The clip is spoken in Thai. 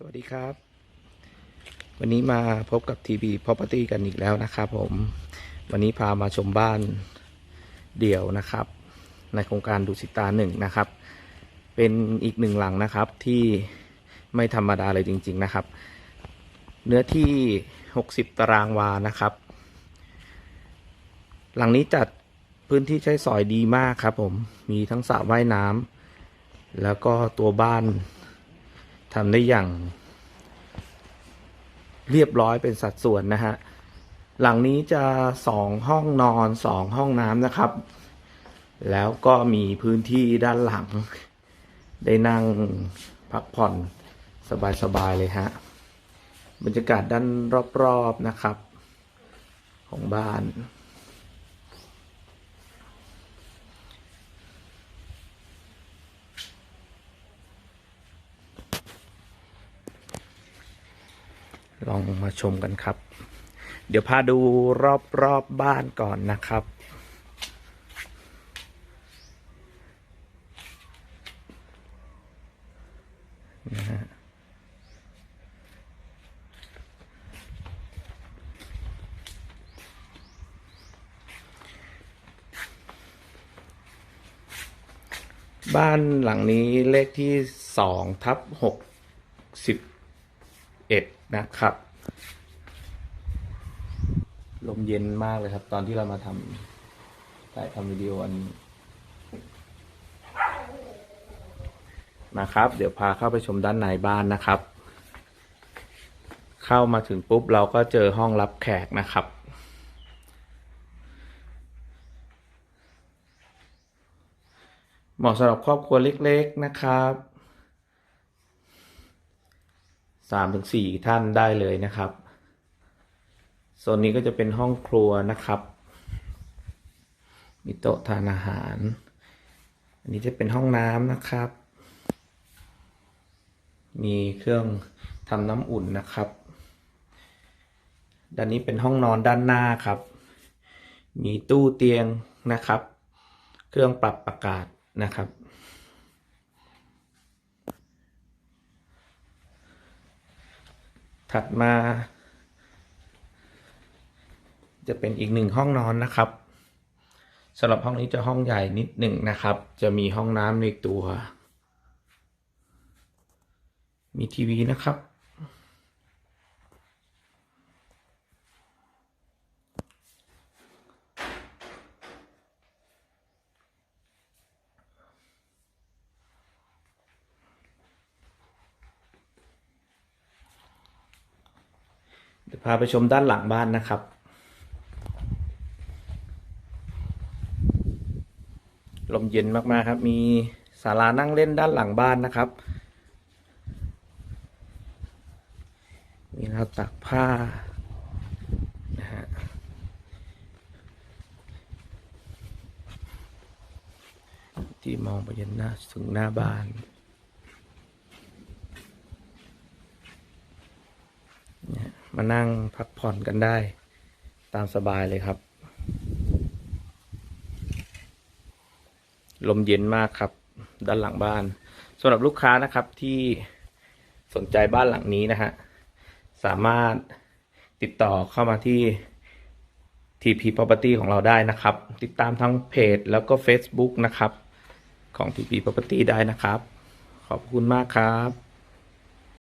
สวัสดีครับ วันนี้มาพบกับ TB Property กันอีกแล้วนะครับผม วันนี้พามาชมบ้านเดี่ยวนะครับ ในโครงการดุสิตาหนึ่งนะครับ เป็นอีกหนึ่งหลังนะครับที่ไม่ธรรมดาเลยจริง ๆนะครับ เนื้อที่ 60 ตารางวานะครับ หลังนี้จัดพื้นที่ใช้สอยดีมากครับผม มีทั้งสระว่ายน้ำแล้วก็ตัวบ้าน ทำได้อย่าง เรียบร้อยเป็นสัดส่วนนะฮะ หลังนี้จะสองห้องนอนสองห้องน้ำนะครับ แล้วก็มีพื้นที่ด้านหลัง ได้นั่งพักผ่อนสบายๆเลยฮะ บรรยากาศด้านรอบๆนะครับ ของบ้าน ลองมาชมกันครับ เดี๋ยวพาดูรอบรอบบ้านก่อนนะครับ นะฮะบ้านหลังนี้เลขที่สองทับหกสิบ เอ็ดนะครับ ลมเย็นมากเลยครับ ตอนที่เรามาทำถ่ายทำวิดีโออันนี้นะครับ เดี๋ยวพาเข้าไปชมด้านในบ้านนะครับ เข้ามาถึงปุ๊บเราก็เจอห้องรับแขกนะครับเหมาะสำหรับครอบครัวเล็ก ๆ นะครับ สามถึงสี่ท่านได้เลยนะครับโซนนี้ก็จะเป็นห้องครัวนะครับ มีโต๊ะทานอาหาร อันนี้จะเป็นห้องน้ำนะครับ มีเครื่องทำน้ำอุ่นนะครับ ด้านนี้เป็นห้องนอนด้านหน้าครับ มีตู้เตียงนะครับ เครื่องปรับอากาศนะครับ ถัดมา จะเป็นอีกหนึ่งห้องนอนนะครับสำหรับห้องนี้จะห้องใหญ่นิดหนึ่งนะครับ จะมีห้องน้ำในตัว มีทีวีนะครับ เดี๋ยวพาไปชมด้านหลังบ้านนะครับ ลมเย็นมากๆครับ มีศาลานั่งเล่นด้านหลังบ้านนะครับมีราวตากผ้านะฮะที่มองไปยันหน้าถึงหน้าบ้าน เนี่ย มานั่งพักผ่อนกันได้ ตามสบายเลยครับ ลมเย็นมากครับ ด้านหลังบ้านสำหรับลูกค้านะครับที่สนใจบ้านหลังนี้นะฮะสามารถติดต่อเข้ามาที่ TP Property ของเราได้นะครับ ติดตามทั้งเพจแล้วก็ Facebook นะครับ ของ TP Property ได้นะครับ ขอบคุณมากครับ